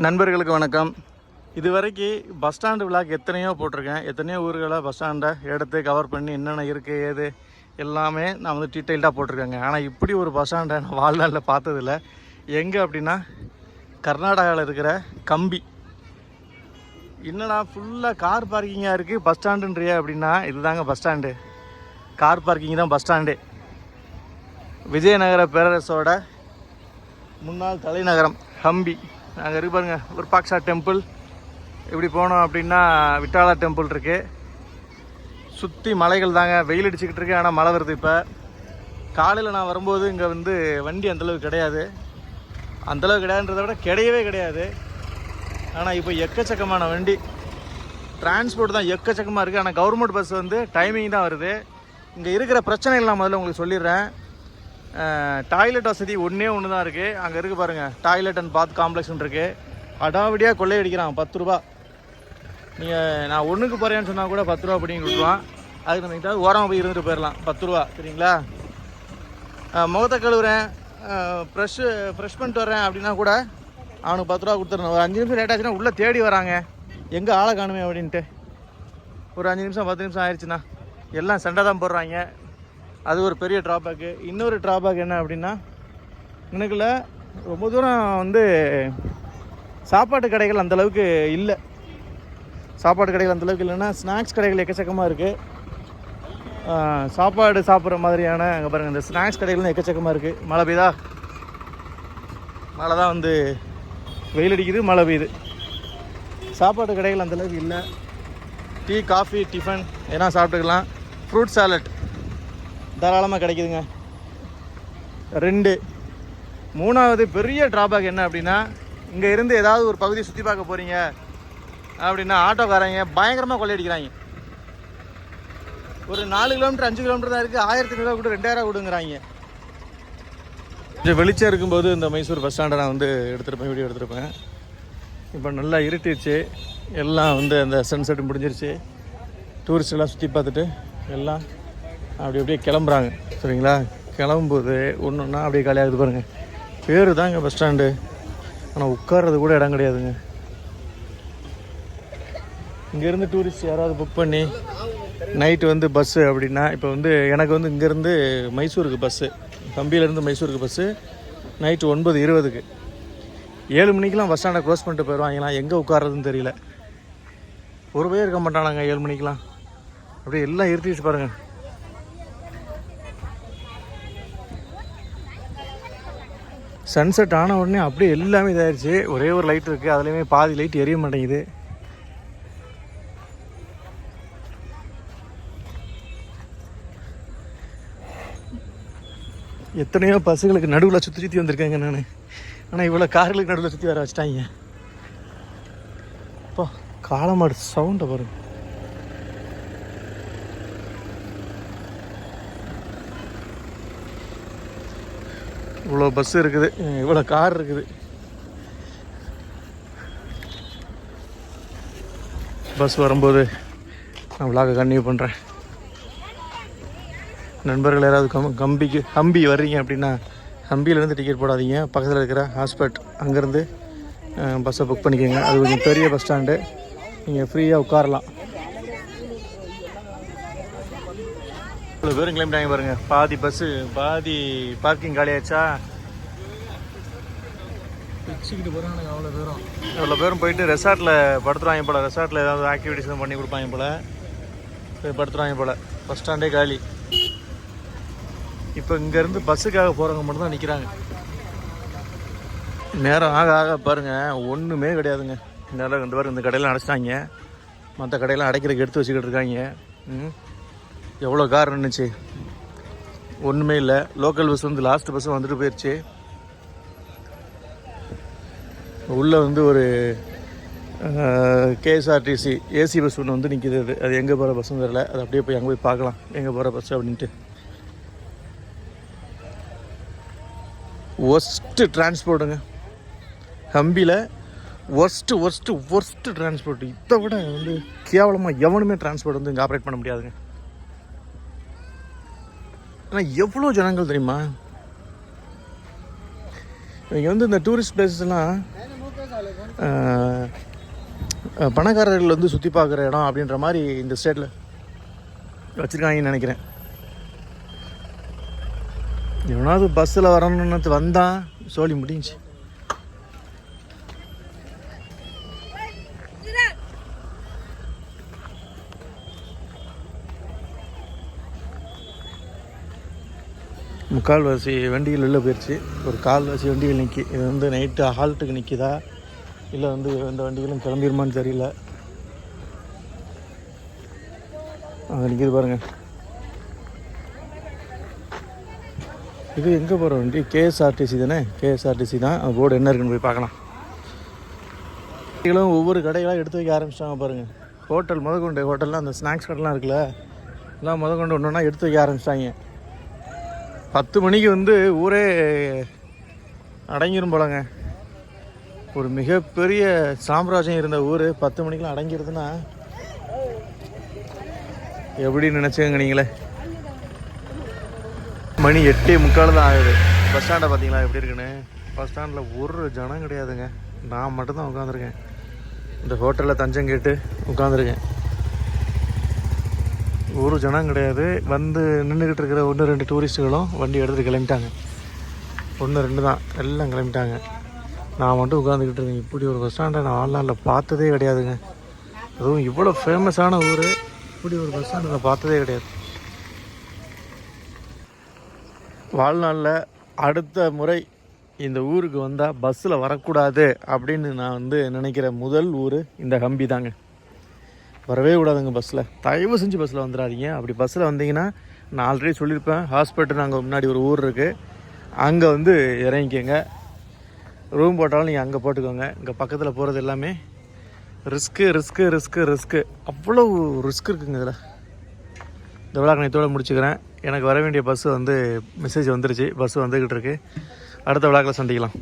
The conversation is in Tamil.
நண்பர்களுக்கு வணக்கம். இது வரைக்கும் பஸ் ஸ்டாண்டு விழாக் எத்தனையோ போட்டிருக்கேன். எத்தனையோ ஊர்களை பஸ் ஸ்டாண்டை எடுத்து கவர் பண்ணி என்னென்ன இருக்குது ஏது எல்லாமே நான் வந்து டீட்டெயில்டாக போட்டிருக்கேங்க. ஆனால் இப்படி ஒரு பஸ் ஸ்டாண்டை நான் வாழ்நாளில் பார்த்ததில்ல. எங்கே அப்படின்னா கர்நாடகாவில் இருக்கிற கம்பி. என்னடா ஃபுல்லாக கார் பார்க்கிங்காக இருக்குது பஸ் ஸ்டாண்டுன்றியா அப்படின்னா இதுதாங்க பஸ் ஸ்டாண்டு. கார் பார்க்கிங் தான் பஸ் ஸ்டாண்டு. விஜயநகர பேரரசோட முன்னாள் தலைநகரம் ஹம்பி அங்கே இருக்கு பாருங்க விருப்பாக்ஷா டெம்பிள் இப்படி போனோம் அப்படின்னா விட்டாலா டெம்பிள் இருக்குது சுற்றி மலைகள் தாங்க வெயில் அடிச்சுக்கிட்டு இருக்கு ஆனால் மழை வருது இப்போ. காலையில் நான் வரும்போது இங்கே வந்து வண்டி அந்தளவுக்கு கிடையாது. அந்தளவு கிடையாதுன்றதை விட கிடையவே கிடையாது. ஆனால் இப்போ எக்கச்சக்கமான வண்டி. டிரான்ஸ்போர்ட் தான் எக்கச்சக்கமாக இருக்குது ஆனால் கவர்மெண்ட் பஸ் வந்து டைமிங் தான் வருது. இங்கே இருக்கிற பிரச்சனைகள் நான் முதல்ல உங்களுக்கு சொல்லிடுறேன். டாய்லெட் வசதி ஒன்றே ஒன்று தான் இருக்குது அங்கே இருக்குது பாருங்கள் டாய்லெட் அண்ட் பாத் காம்ப்ளெக்ஸ்னு இருக்குது அடாவடியாக கொள்ளையடிக்கிறான். பத்து ரூபா. நீங்கள் நான் ஒன்றுக்கு போகிறேன்னு சொன்னால் கூட பத்து ரூபா அப்படின்னு விட்டுருவான் அதுக்கு நம்ம எங்கிட்ட ஓரமாக போய் இருந்துட்டு போயிடலாம். பத்து ரூபா. சரிங்களா? முகத்தை கழுவுறேன். ப்ரெஷ்ஷு ஃப்ரெஷ் பண்ணிட்டு வரேன் அப்படின்னா கூட அவனுக்கு பத்து ரூபா கொடுத்துருந்தோம் ஒரு அஞ்சு நிமிஷம் லேட் ஆச்சுன்னா உள்ளே தேடி வராங்க. எங்கே ஆளை காணுமே அப்படின்ட்டு. ஒரு அஞ்சு நிமிஷம் பத்து நிமிஷம் ஆயிடுச்சுண்ணா எல்லாம் சண்டை தான் போடுறாங்க. அது ஒரு பெரிய ட்ராபேக்கு இன்னொரு ட்ராபேக் என்ன அப்படின்னா எனக்குல ரொம்ப தூரம் வந்து சாப்பாட்டு கடைகள் அந்த அளவுக்கு இல்லை. சாப்பாடு கடைகள் அந்தளவுக்கு இல்லைன்னா ஸ்நாக்ஸ் கடைகள் எக்கச்சக்கமாக இருக்குது சாப்பாடு சாப்பிட்ற மாதிரியான அங்கே பாருங்கள் இந்த ஸ்நாக்ஸ் கடைகள்லாம் எக்கச்சக்கமாக இருக்குது மழை பெய்யுதா மழை தான் வந்து வெயில் அடிக்குது மழை பெய்யுது. சாப்பாடு கடைகள் அந்தளவுக்கு இல்லை. டீ காஃபி டிஃபன் எதனா சாப்பிட்டுக்கலாம். ஃப்ரூட் சாலட் தாராளமாக கிடைக்குதுங்க. ரெண்டு. மூணாவது பெரிய ட்ராபேக் என்ன அப்படின்னா இங்கே இருந்து ஏதாவது ஒரு பகுதியை சுற்றி பார்க்க போகிறீங்க அப்படின்னா ஆட்டோக்காரங்க பயங்கரமாக கொள்ளையடிக்கிறாங்க ஒரு நாலு கிலோமீட்டர் அஞ்சு கிலோமீட்டர் தான் இருக்குது ஆயிரத்தி ஐநூறுவா கூட ரெண்டாயிரம் கொடுங்குறாங்க. கொஞ்சம் வெளிச்சம் இருக்கும்போது இந்த மைசூர் பஸ் ஸ்டாண்டை நான் வந்து எடுத்துருப்பேன் வீடியோ எடுத்திருப்பேன். இப்போ நல்லா இருட்டிடுச்சு எல்லாம் வந்து அந்த சன்செட் முடிஞ்சிருச்சு. டூரிஸ்டெல்லாம் சுற்றி பார்த்துட்டு எல்லாம் அப்படி அப்படியே கிளம்புறாங்க. சரிங்களா? கிளம்பும்போது ஒன்று ஒன்றா அப்படியே காலியாகுது பாருங்கள் பேர் தாங்க பஸ் ஸ்டாண்டு ஆனால் உட்கார்றது கூட இடம் கிடையாதுங்க. இங்கேருந்து டூரிஸ்ட் யாராவது புக் பண்ணி நைட்டு வந்து பஸ்ஸு அப்படின்னா இப்போ வந்து எனக்கு வந்து இங்கேருந்து மைசூருக்கு பஸ்ஸு கம்பியிலேருந்து மைசூருக்கு பஸ்ஸு நைட்டு ஒன்பது இருபதுக்கு. ஏழு மணிக்கெலாம் பஸ் ஸ்டாண்டை க்ளோஸ் பண்ணிட்டு போயிடுவாங்களா எங்கே உட்காரதுன்னு தெரியல. ஒரு பேர் இருக்க மாட்டானாங்க ஏழு மணிக்கெலாம் அப்படியே எல்லாம் இருத்திடுச்சு பாருங்கள் சன்செட் ஆன உடனே அப்படியே எல்லாமே இதாகிடுச்சு ஒரே ஒரு லைட் இருக்குது அதுலேயுமே பாதி லைட் எரிய மாட்டேங்குது. எத்தனையோ பஸ்ஸுகளுக்கு நடுவில் சுற்றி சுற்றி வந்திருக்கேங்க நான். ஆனால் இவ்வளோ கார்களுக்கு நடுவில் சுற்றி வர வச்சிட்டாங்க. அப்பா காலமாடு சவுண்டை பாருங்கள் இவ்வளோ பஸ் இருக்குது. இவ்வளோ கார் இருக்குது. பஸ் வரும்போது நான் விளாக கன்டினியூ பண்ணுறேன் நண்பர்கள் யாராவது கம் கம்பிக்கு ஹம்பி வர்றீங்க அப்படின்னா ஹம்பியிலேருந்து டிக்கெட் போடாதீங்க. பக்கத்தில் இருக்கிற ஹாஸ்பிட் அங்கேருந்து பஸ்ஸை புக் பண்ணிக்கோங்க. அது கொஞ்சம் பெரிய பஸ் ஸ்டாண்டு நீங்கள் ஃப்ரீயாக உட்காரலாம். இவ்வளோ பேரும் கிளம்பிட்டாங்க பாருங்க. பாதி பஸ்ஸு பாதி பார்க்கிங் காலியாச்சா வச்சுக்கிட்டு போகிறாங்க அவ்வளோ பேரும் அவ்வளோ பேரும் போயிட்டு ரெசார்ட்டில் படுத்துறாங்க போல். ரெசார்ட்டில் ஏதாவது ஆக்டிவிட்டிஸ் பண்ணி கொடுப்பாங்க போல். போய் படுத்துறாங்க போல். பஸ் ஸ்டாண்டே காலி. இப்போ இங்கேருந்து பஸ்ஸுக்காக போகிறவங்க மட்டும் தான் நிற்கிறாங்க நேரம் ஆக ஆக பாருங்கள் ஒன்றுமே கிடையாதுங்க. இந்த அளவுக்கு இந்த பாருங்க இந்த கடையெல்லாம் அடைச்சிட்டாங்க. மற்ற கடையெல்லாம் அடைக்கிறதுக்கு எடுத்து வச்சுக்கிட்டு இருக்காங்க. ம்? எவ்வளோ கார் நின்றுச்சு ஒன்றுமே இல்லை. லோக்கல் பஸ் வந்து லாஸ்ட் பஸ்ஸும் வந்துட்டு போயிடுச்சு உள்ளே வந்து ஒரு கேஎஸ்ஆர்டிசி ஏசி பஸ் ஒன்று வந்து நிற்கிது அது. அது எங்கே போகிற பஸ்ஸும் தெரியல. அது அப்படியே போய் அங்கே போய் பார்க்கலாம். எங்கே போகிற பஸ் அப்படின்ட்டு. ஒஸ்ட்டு டிரான்ஸ்போர்ட்டுங்க ஹம்பியில் ஒர்ஸ்ட்டு ஒர்ஸ்ட்டு ஒஸ்ட்டு டிரான்ஸ்போர்ட் இதை விட வந்து கேவலமாக எவனுமே டிரான்ஸ்போர்ட் வந்து இங்கே ஆப்ரேட் பண்ண முடியாதுங்க. ஆனால் எவ்வளோ ஜனங்கள் தெரியுமா? இங்கே வந்து இந்த டூரிஸ்ட் பிளேசஸ்லாம் பணக்காரர்கள் வந்து சுற்றி பார்க்குற இடம் அப்படின்ற மாதிரி இந்த ஸ்டேட்டில் வச்சுருக்காங்கன்னு நினைக்கிறேன். எவனாவது பஸ்ஸில் வரணுன்னு வந்தான் சோழி முடிஞ்சு முக்கால்வாசி வண்டிகள் உள்ளே போயிடுச்சு ஒரு கால்வாசி வண்டிகள் நிற்கி இது வந்து நைட்டு ஹால்ட்டுக்கு நிற்கிதா இல்லை வந்து எந்த வண்டிகளும் கிளம்பிடுமான்னு தெரியல. அங்கே நிற்கிது பாருங்கள் இது எங்கே போகிற வண்டி? கேஎஸ்ஆர்டிசி தானே? கேஎஸ்ஆர்டிசி தான். அந்த போர்டு என்ன இருக்குன்னு போய் பார்க்கலாம். வண்டிகளும் ஒவ்வொரு கடைகளாக எடுத்து வைக்க ஆரம்பிச்சிட்டாங்க பாருங்கள் ஹோட்டல் முதற்கொண்டு ஹோட்டல்லாம் அந்த ஸ்நாக்ஸ் கடைலாம் இருக்குல்ல எல்லாம் முதற்கொண்டு ஒன்று ஒன்றா எடுத்து வைக்க ஆரம்பிச்சிட்டாங்க. பத்து மணிக்கு வந்து ஊரே அடங்கிரும் போலங்க. ஒரு மிகப்பெரிய சாம்ராஜ்யம் இருந்த ஊர் பத்து மணிக்கெலாம் அடங்கிருதுன்னா எப்படி நினச்சிக்கங்க நீங்களே? மணி எட்டே முக்கால் தான் ஆகுது. பஸ் ஸ்டாண்டை பார்த்தீங்களா எப்படி இருக்குன்னு? பஸ் ஸ்டாண்டில் ஒரு ஜனம் கிடையாதுங்க. நான் மட்டும்தான் உட்காந்துருக்கேன் இந்த ஹோட்டலில் தஞ்சம் கேட்டு உட்காந்துருக்கேன் ஒரு ஜனம் கிடையாது. வந்து நின்றுக்கிட்டு இருக்கிற ஒன்று ரெண்டு டூரிஸ்ட்டுகளும் வண்டி எடுத்துகிட்டு கிளம்பிட்டாங்க. ஒன்று ரெண்டு தான். எல்லாம் கிளம்பிட்டாங்க. நான் மட்டும் உட்காந்துக்கிட்டு இருக்கேன் இப்படி ஒரு பஸ் ஸ்டாண்டை நான் வாழ்நாளில் பார்த்ததே கிடையாதுங்க. அதுவும் இவ்வளோ ஃபேமஸான ஊர். இப்படி ஒரு பஸ் ஸ்டாண்டை நான் பார்த்ததே கிடையாது. வாழ்நாளில் அடுத்த முறை இந்த ஊருக்கு வந்தால் பஸ்ஸில் வரக்கூடாது அப்படின்னு நான் வந்து நினைக்கிற முதல் ஊர் இந்த ஹம்பி தாங்க வரவே கூடாதுங்க பஸ்ஸில் தயவு செஞ்சு பஸ்ஸில் வந்துடாதீங்க அப்படி பஸ்ஸில் வந்தீங்கன்னா நான் ஆல்ரெடி சொல்லியிருப்பேன். ஹாஸ்பிட்டல் அங்கே முன்னாடி ஒரு ஊர் இருக்குது அங்கே வந்து இறங்கிக்கோங்க. ரூம் போட்டாலும் நீங்கள் அங்கே போட்டுக்கோங்க. இங்கே பக்கத்தில் போகிறது எல்லாமே ரிஸ்க்கு ரிஸ்க்கு ரிஸ்க்கு ரிஸ்க்கு அவ்வளோ ரிஸ்க் இருக்குங்க இதில். இந்த விழாக்கு இதோட முடிச்சுக்கிறேன். எனக்கு வர வேண்டிய பஸ்ஸு வந்து மெசேஜ் வந்துருச்சு. பஸ்ஸு வந்துக்கிட்டு இருக்கு. அடுத்த விழாக்கில் சந்திக்கலாம்.